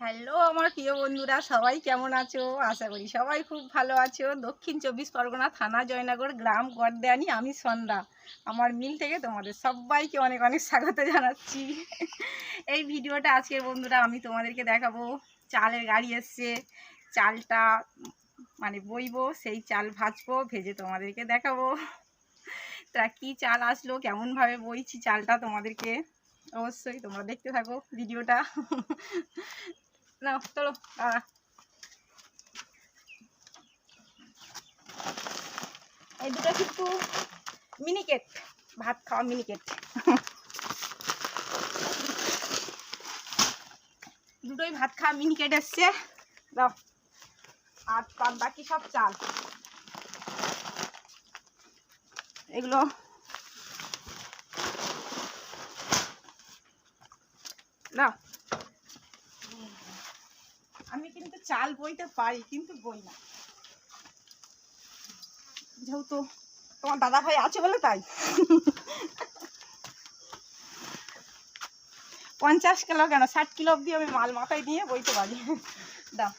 Hello আমার প্রিয় বন্ধুরা, সবাই কেমন আছো? আশা করি সবাই খুব ভালো আছো। দক্ষিণ চব্বিশ পরগনা থানা, জয়নগর গ্রাম গড়দেয়ানি আমি সন্ধ্যা। আমার মিল থেকে তোমাদের সবাইকে অনেক অনেক স্বাগত জানাচ্ছি। এই ভিডিওটা আজকের বন্ধুরা আমি তোমাদেরকে দেখাবো। চালের গাড়ি এসছে, চালটা মানে বইবো, সেই চাল ভাজবো, ভেজে তোমাদেরকে দেখাবো। তা কী চাল আসলো, কেমনভাবে বইছি চালটা তোমাদেরকে অবশ্যই তোমরা দেখতে থাকো ভিডিওটা। না চলো দাঁড়া এই দুটো কিন্তু মিনিকেট ভাত খাওয়া মিনিকেট দুটোই ভাত খাওয়া মিনিকেট এসছে। দাও। আর বাদ বাকি সব চাল। এগুলো দাও আমি কিন্তু চাল বইতে পারি, কিন্তু বই না। যেহেতু তোমার দাদা ভাই আছে বলে তাই। পঞ্চাশ কিলো কেন? ষাট কিলো অব্দি আমি মাল মাথায় নিয়ে বইতে পারি। দাও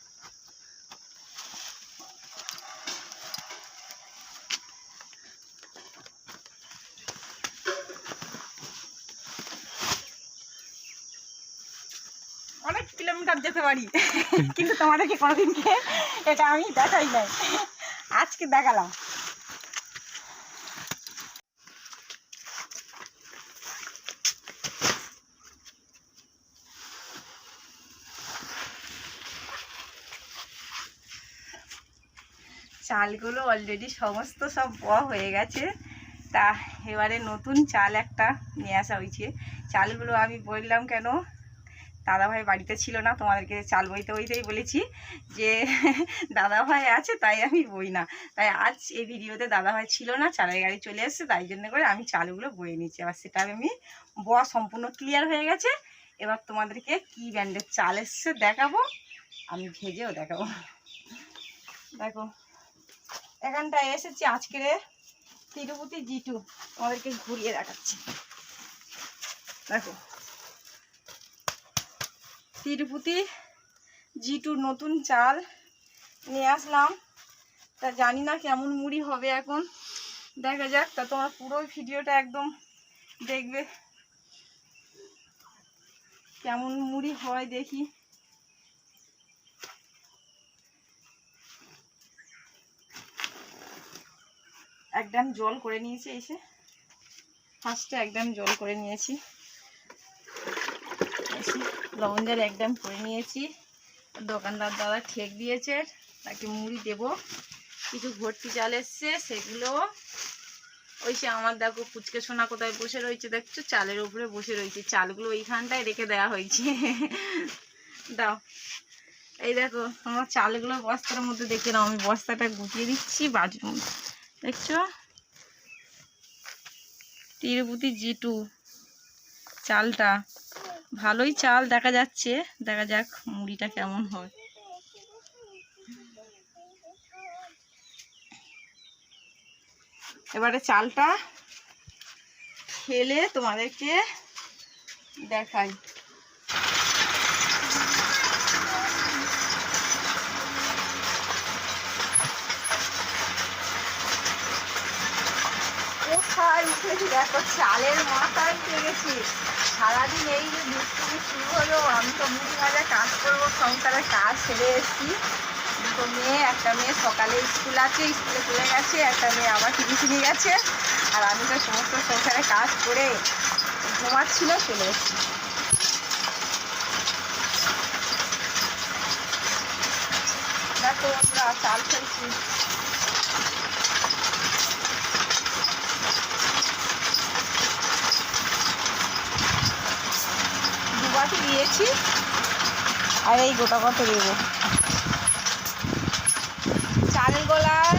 অনেক কিলোমিটার যেতে পারি। কিন্তু তোমাদেরকে কোনোদিনকে এটা আমি দেখাই নাই। আজকে দেখালাম। চালগুলো অলরেডি সমস্ত সব ব হয়ে গেছে। তা এবারে নতুন চাল একটা নিয়ে আসা হয়েছে। চালগুলো আমি বললাম কেন? দাদাভাই বাড়িতে ছিল না, তোমাদেরকে চাল বইতে বইতেই বলেছি যে দাদাভাই আছে তাই আমি বই না। তাই আজ এই ভিডিওতে দাদাভাই ছিল না, চালের গাড়ি চলে এসেছে, তাই জন্য করে আমি চালগুলো বয়ে নিচ্ছি এবার সেটা আমি বয়া সম্পূর্ণ ক্লিয়ার হয়ে গেছে। এবার তোমাদেরকে কি ব্র্যান্ডের চাল এসছে দেখাবো। আমি ভেজেও দেখাবো। দেখো, এখানটায় এসেছি আজকের তিরুপতি জি টু তোমাদেরকে ঘুরিয়ে দেখাচ্ছি। দেখো তিরুপতি জি টু নতুন চাল নিয়ে আসলাম। তা জানি না কেমন মুড়ি হবে এখন। দেখা যাক, তা তোমার পুরো ভিডিওটা একদম দেখবে। কেমন মুড়ি হয় দেখি। এক ড্রাম জল করে নিয়েছি এসে ফার্স্টে এক ড্রাম জল করে নিয়েছি। লবণ জল এক ড্রাম করে নিয়েছি। দোকানদার দাদা ঠেক দিয়েছে, তাকে মুড়ি দেব। কিছু ভর্তি চাল এসছে, সেগুলো ওই সে আমার দেখো পুচকে সোনা কোথায় বসে রয়েছে দেখছ? চালের উপরে বসে রয়েছে। চালগুলো ওইখানটায় রেখে দেওয়া হয়েছে। দাও। এই দেখো, তোমার চালগুলো বস্তার মধ্যে দেখে নাও। আমি বস্তাটা গুটিয়ে দিচ্ছি বাড়ির মধ্যে। দেখছ? তিরুপতি জি টু চালটা। ভালোই চাল দেখা যাচ্ছে। দেখা যাক মুড়িটা কেমন হয়। এবারে চালটা খেলে তোমাদেরকে দেখাই। উঠেছি দেখো, চালের মাথায় উঠে গেছি সারাদিন এই যে দুষ্টুমি শুরু হলো, আমি তো মুড়ি কাজ করব সংসারে কাজ সেরে এসেছি। দুটো মেয়ে, একটা মেয়ে সকালে স্কুল আছে, স্কুলে চলে গেছে, একটা মেয়ে আবার টিউশনি গেছে, আর আমি তো সমস্ত সংসারে কাজ করে ঘুমাচ্ছিল, চলে এসেছি। দেখো, আমরা চাল ফেলছি দিয়েছি। আর এই গোটা কত দেবো। চালগোলার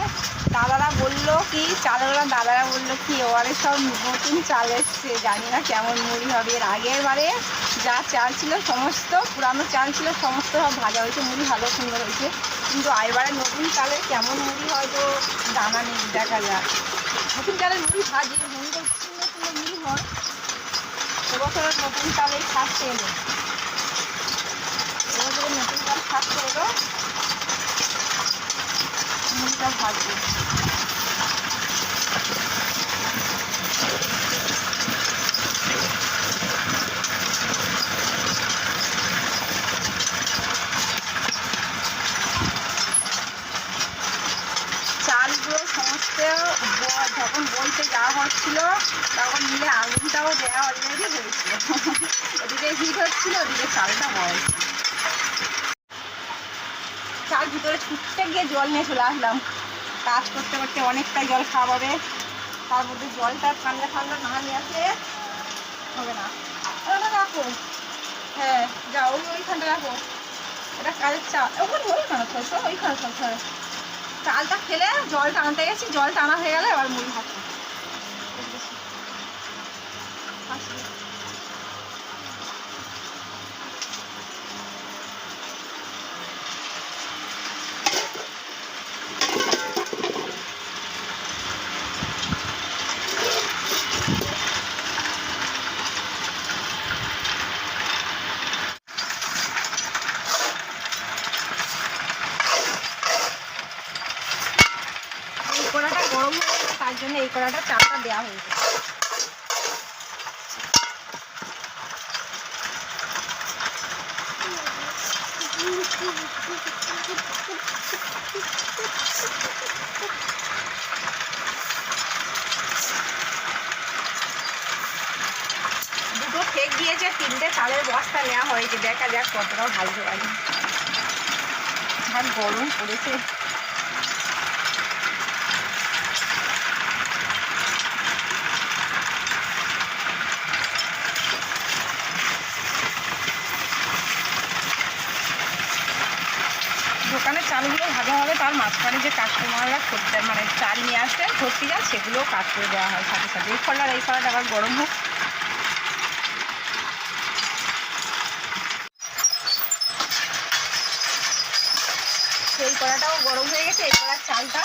দাদারা বলল কি, চালগোলার দাদারা বলল কি ওয়ারে সব নতুন চাল এসছে। জানি না কেমন মুড়ি হবে। এর আগের বারে যা চাল ছিল সমস্ত, পুরানো চাল ছিল, সমস্ত সব ভাজা হয়েছে, মুড়ি ভালো সুন্দর হয়েছে। কিন্তু এবারে নতুন চালে কেমন মুড়ি হয় তো জানা নেই, দেখা যাক। নতুন চালের মুড়ি ভাজি সুন্দর সুন্দর সুন্দর মুড়ি হয়। এবছরের নতুন চাল এই ফার্স্ট এলো এবছরের নতুন চাল ফার্স্ট এলো মুড়িটা ভাজবে। বইতে যাওয়া হচ্ছিল তখন মিলে আগুনটাও দেওয়া অলরেডি হয়েছিল। ওদিকে হিট হচ্ছিল, ওদিকে চালটা বয় চাল ভিতরে ছুটতে গিয়ে জল নিয়ে চলে আসলাম। কাজ করতে করতে অনেকটাই জল খাওয়া হবে। তার মধ্যে জলটা ঠান্ডা ঠান্ডা না নিয়ে আসলে হবে না। ওটা রাখো। হ্যাঁ যাও, ওই ওইখানটা রাখো। এটা কাজের চা ওখানে ওই কেন থসো ওইখানে থসো চালটা খেলে জল টানতে গেছি, জল টানা হয়ে গেলে এবার মুড়ি ভাত খাব। এই কড়াটা গরম হয়ে গেছে তার জন্য এই কড়াটা চালটা দেওয়া হয়েছে দুটো ফেক দিয়েছে, তিনটে চালের বস্তা নেওয়া হয়েছে। দেখা যাক কতটা ভালো লাগে। আর গরম পড়েছে দোকানের চালগুলো ভালো হবে মাঝখানে যে কাস্টমাররা করতে মানে চাল নিয়ে আসে ভর্তি যায় সেগুলোও কাজ করে দেওয়া হয় সাথে সাথে। এই ফলার এই ফলাটা আবার গরম হোক। সেই কড়াটাও গরম হয়ে গেছে এই কড়ার চালটা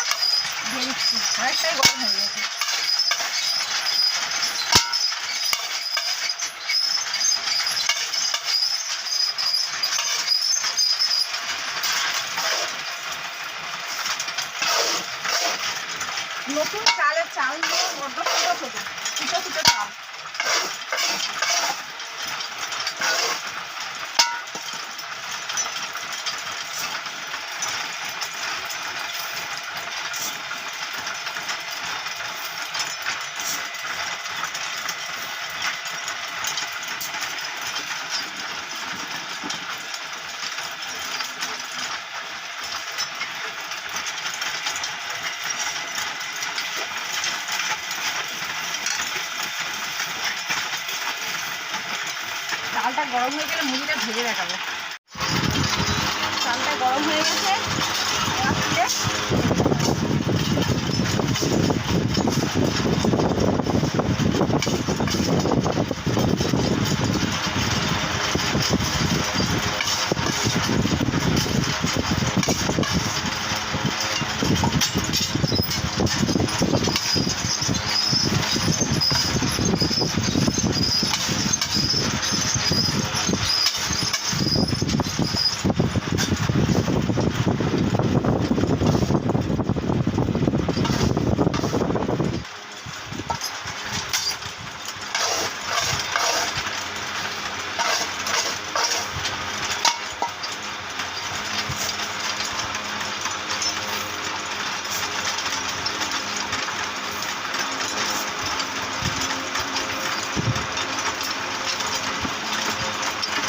দিয়ে দিচ্ছি। অনেকটাই গরম হয়ে গেছে নতুন চালের চালগুলো বড্ড ছোটো ছোটো ছোটো ছোটো চাল চালটা গরম হয়ে গেলে মুড়িটা ভেজে দেখাবো। চালটা গরম হয়ে গেছে এবার তুলে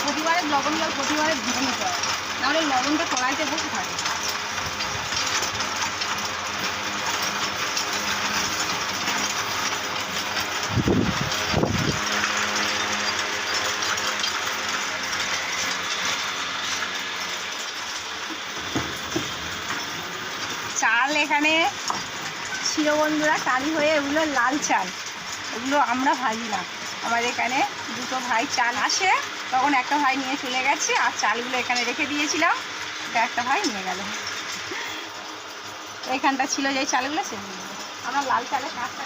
প্রতিবারের লবণ জল প্রতিবারে ধুয়ে নিতে হয় নাহলে লবণটা কড়াইতে বসে থাকে চাল এখানে ছিল বন্ধুরা কালি হয়ে এগুলো লাল চাল। এগুলো আমরা ভাজি না। আমার এখানে দুটো ভাই চাল আসে। তখন একটা ভাই নিয়ে চলে গেছে আর চালগুলো এখানে রেখে দিয়েছিলাম। তা একটা ভাই নিয়ে গেল। এখানটা ছিল যে চালগুলো, সেগুলো। আমার লাল চালের কাজটা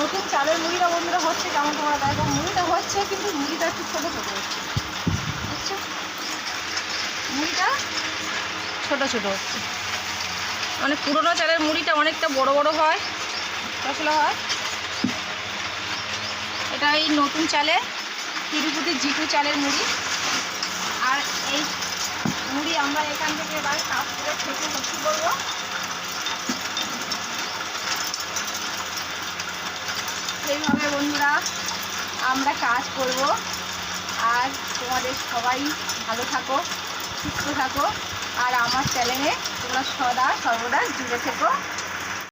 নতুন চালের মুড়িটা বন্ধুরা হচ্ছে যেমন তোমরা দেখো। মুড়িটা হচ্ছে, কিন্তু মুড়িটা একটু ছোটো ছোটো হচ্ছে। মুড়িটা ছোটো ছোটো হচ্ছে। মানে পুরোনো চালের মুড়িটা অনেকটা বড় বড় হয় পশলা হয়। এটা এই নতুন চালে, তিরুপতি জিটু চালের মুড়ি। আর এই মুড়ি আমরা এখান থেকে এবার কাজ করে থেকে ভর্তি করব এইভাবে বন্ধুরা আমরা কাজ করব। আর তোমাদের সবাই ভালো থাকো, সুস্থ থাকো। আর আমার চ্যানেলে তোমরা সদা সর্বদা জুড়ে থেকো।